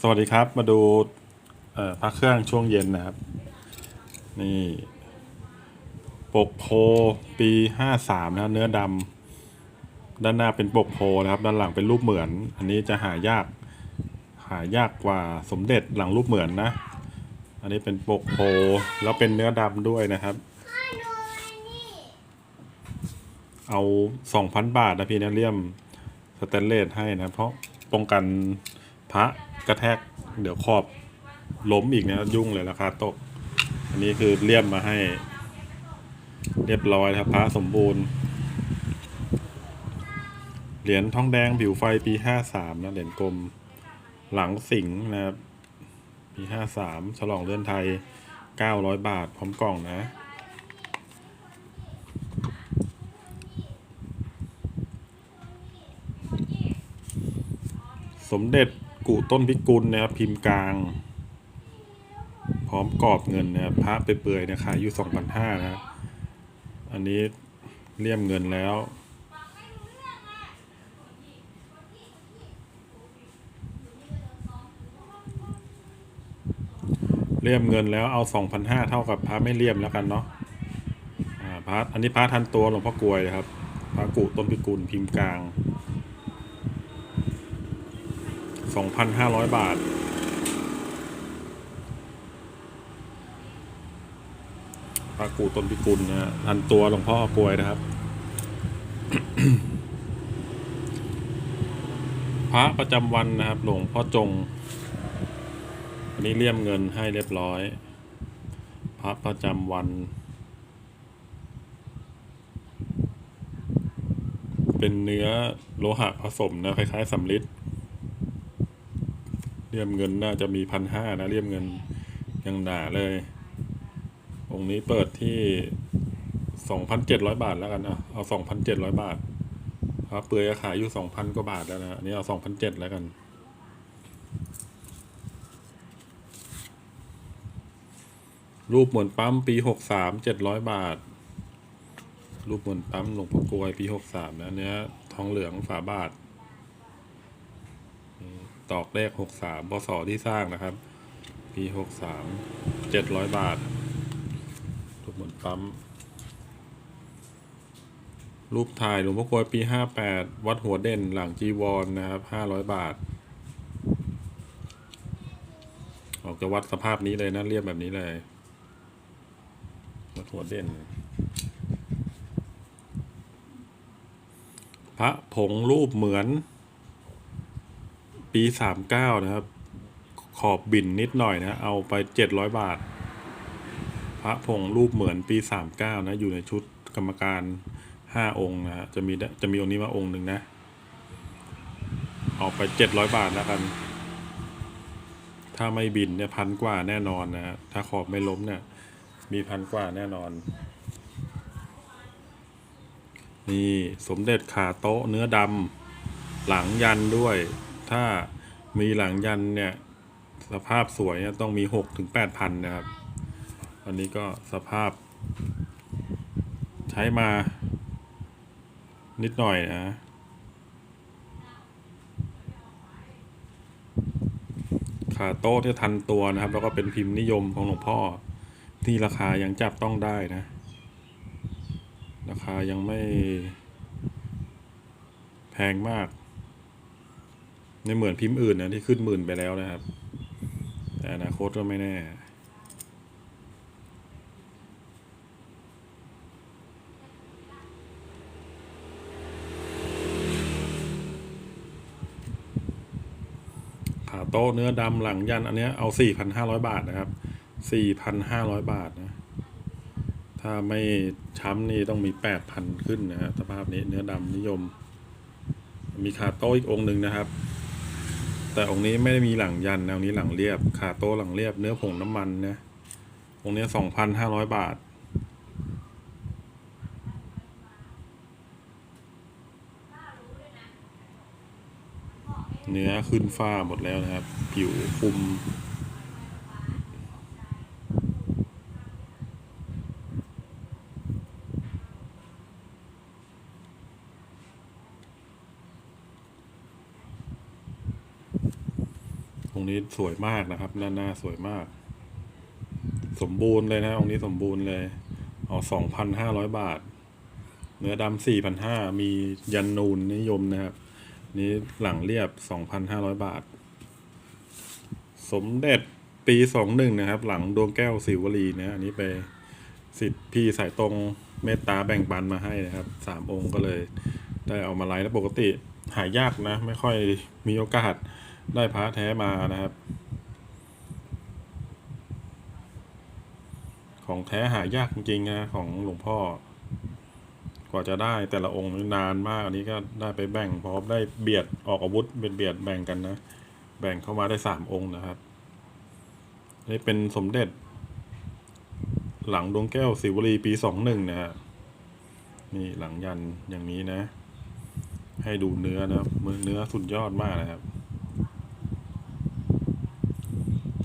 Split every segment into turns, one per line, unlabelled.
สวัสดีครับมาดูพระเครื่องช่วงเย็นนะครับ นี่ปกโพปีห้าสามนะครับเนื้อดำด้านหน้าเป็นปกโพนะครับ ด้านหลังเป็นรูปเหมือน อันนี้จะหายากหายากกว่าสมเด็จหลังรูปเหมือนนะ อันนี้เป็นปกโพแล้วเป็นเนื้อดำด้วยนะครับ เอาสองพันบาทนะพี่นะเลี่ยมสแตนเลสให้นะเพราะป้องกันพระ กระแทก เดี๋ยวขอบล้มอีกนะยุ่งเลยราคาตก อันนี้คือเลี่ยมมาให้ เรียบร้อยครับพระสมบูรณ์ เหรียญทองแดงผิวไฟปีห้าสามนะเหรียญกลมหลังสิงนะครับ ปีห้าสามฉลองเลื่อนไทยเก้าร้อยบาทพร้อมกล่องนะสมเด็จ กุต้นพิกุลนะครับพิมพ์กลาง พร้อมกรอบเงินนะครับพระไปเปื่อยๆเนี่ยขายอยู่สองพันห้านะครับอันนี้เลี่ยมเงินแล้วเลี่ยมเงินแล้วเอาสองพันห้าเท่ากับพระไม่เลี่ยมแล้วกันเนาะอ่าพระอันนี้พระทันตัวหลวงพ่อกลวยนะครับ พระกุต้นพิกุลพิมพ์กลาง สองพันห้าร้อยบาทพระกูต้นพิกุลนะฮะทันตัวหลวงพ่อกลวยนะครับ พระประจำวันนะครับ หลวงพ่อจง อันนี้เลี่ยมเงินให้เรียบร้อย พระประจำวันเป็นเนื้อโลหะผสมนะคล้ายๆสำลิด เลี่ยมเงินน่าจะมีพันห้านะเลี่ยมเงินยังหนาเลย องค์นี้เปิดที่สองพันเจ็ดร้อยบาทแล้วกันนะเอาสองพันเจ็ดร้อยบาทครับเปลือยขายอยู่สองพันกว่าบาทแล้วนะอันนี้เอาสองพันเจ็ดแล้วกันรูปเหมือนปั๊มปีหกสามเจ็ดร้อยบาท รูปเหมือนปั๊มหลวงพ่อกลวยปีหกสามนะเนี้ยทองเหลืองฝาบาท ตอกเลขหกสามพศที่สร้างนะครับ ปีหกสามเจ็ดร้อยบาทรูปเหมือนปั๊ม รูปถ่ายหลวงพ่อกลวยปีห้าแปดวัดหัวเด่นหลังจีวรนนะครับห้าร้อยบาท ออกจะวัดสภาพนี้เลยนะเรียบแบบนี้เลย วัดหัวเด่นพระผงรูปเหมือน ปีสามเก้านะครับ ขอบบินนิดหน่อยนะ เอาไปเจ็ดร้อยบาท พระผงรูปเหมือนปีสามเก้านะ อยู่ในชุดกรรมการห้าองค์นะฮะจะมีจะมีองค์นี้มาองค์หนึ่งนะ เอาไปเจ็ดร้อยบาทแล้วกัน ถ้าไม่บินเนี่ยพันกว่าแน่นอนนะฮะถ้าขอบไม่ล้มเนี่ย มีพันกว่าแน่นอนนี่ สมเด็จขาโต๊ะเนื้อดำหลังยันด้วย ถ้ามีหลังยันเนี่ยสภาพสวยเนี่ยต้องมีหกถึงแปดพันนะครับ อันนี้ก็สภาพ ใช้มา นิดหน่อยนะขาโต๊ะที่ทันตัวนะครับ แล้วก็เป็นพิมพ์นิยมของหลวงพ่อ ที่ราคายังจับต้องได้นะ ราคายังไม่แพงมาก ไม่เหมือนพิมพ์อื่นนะที่ขึ้นหมื่นไปแล้วนะครับ แต่อนาคตก็ไม่แน่ขาโต๊ะเนื้อดำหลังยันอันนี้เอาสี่พันห้าร้อยบาทนะครับสี่พันห้าร้อยบาทนะ ถ้าไม่ช้ำนี่ต้องมีแปดพันขึ้นนะฮะสภาพนี้เนื้อดำนิยม มีขาโต๊ะอีกองค์หนึ่งนะครับ แต่องค์นี้ไม่ได้มีหลังยันแนวนี้หลังเรียบขาโต้หลังเรียบเนื้อผงน้ำมันนะองค์นี้สองพันห้าร้อยบาทเนื้อขึ้นฝ้าหมดแล้วนะครับ ผิวคุม องค์นี้สวยมากนะครับหน้าหน้าสวยมาก สมบูรณ์เลยนะองค์นี้สมบูรณ์เลยเอาสองพันห้าร้อยบาท เนื้อดำสี่พันห้ามียันนูนนิยมนะครับ นี้หลังเรียบสองพันห้าร้อยบาท สมเด็จปีสองหนึ่งนะครับ หลังดวงแก้วสิวลีนะอันนี้ไปสิทธิ์พี่สายตรงเมตตาแบ่งปันมาให้นะครับสามองค์ก็เลยได้เอามาไลฟ์แล้วปกติหายากนะ ไม่ค่อยมีโอกาส ได้พระแท้มานะครับ ของแท้หายากจริงๆนะของหลวงพ่อ กว่าจะได้แต่ละองค์นี่นานมากอันนี้ก็ได้ไปแบ่งพร้อมได้เบียดออกอาวุธเป็นเบียดแบ่งกันนะ แบ่งเข้ามาได้สามองค์นะครับนี่เป็นสมเด็จ หลังดวงแก้วสิวลีปีสองหนึ่งนะฮะนี่หลังยันอย่างนี้นะ ให้ดูเนื้อนะมือเนื้อสุดยอดมากนะครับ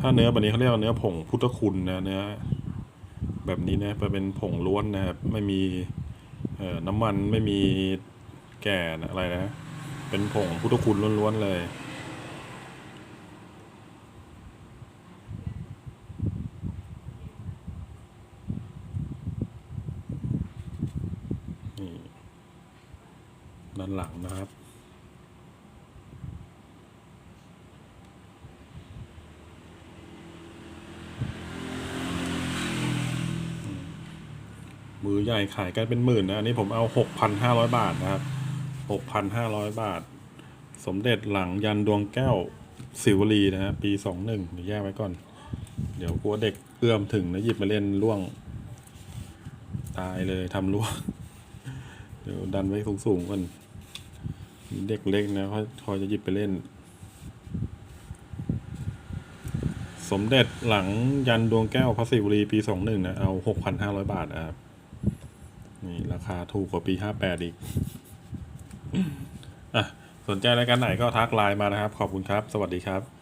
ถ้าเนื้อแบบนี้เขาเรียกว่าเนื้อผงพุทธคุณนะเนื้อแบบนี้นะเป็นผงล้วนนะครับไม่มีน้ำมันไม่มีแก่นอะไรนะ เป็นผงพุทธคุณล้วนๆเลยนี่ด้านหลังนะครับ มือใหญ่ขายกันเป็นหมื่นนะ อันนี้ผมเอาหกพันห้าร้อยบาทนะครับหกพันห้าร้อยบาท สมเด็จหลังยันดวงแก้วสิวลีนะฮะปีสองหนึ่งเดี๋ยวแยกไว้ก่อน เดี๋ยวกลัวเด็กเอื้อมถึงแล้วหยิบมาเล่นล่วง ตายเลยทำล่วง เดี๋ยวดันไว้สูงๆก่อนเด็กเล็กนะเขาคอยจะหยิบไปเล่น สมเด็จหลังยันดวงแก้วพระศิวลีปีสองหนึ่งนะ เอาหกพันห้าร้อยบาทนะครับ นี่ราคาถูกกว่าปีห้าแปดอีก อะ สนใจรายการไหนก็ทักไลน์มานะครับ ขอบคุณครับ สวัสดีครับ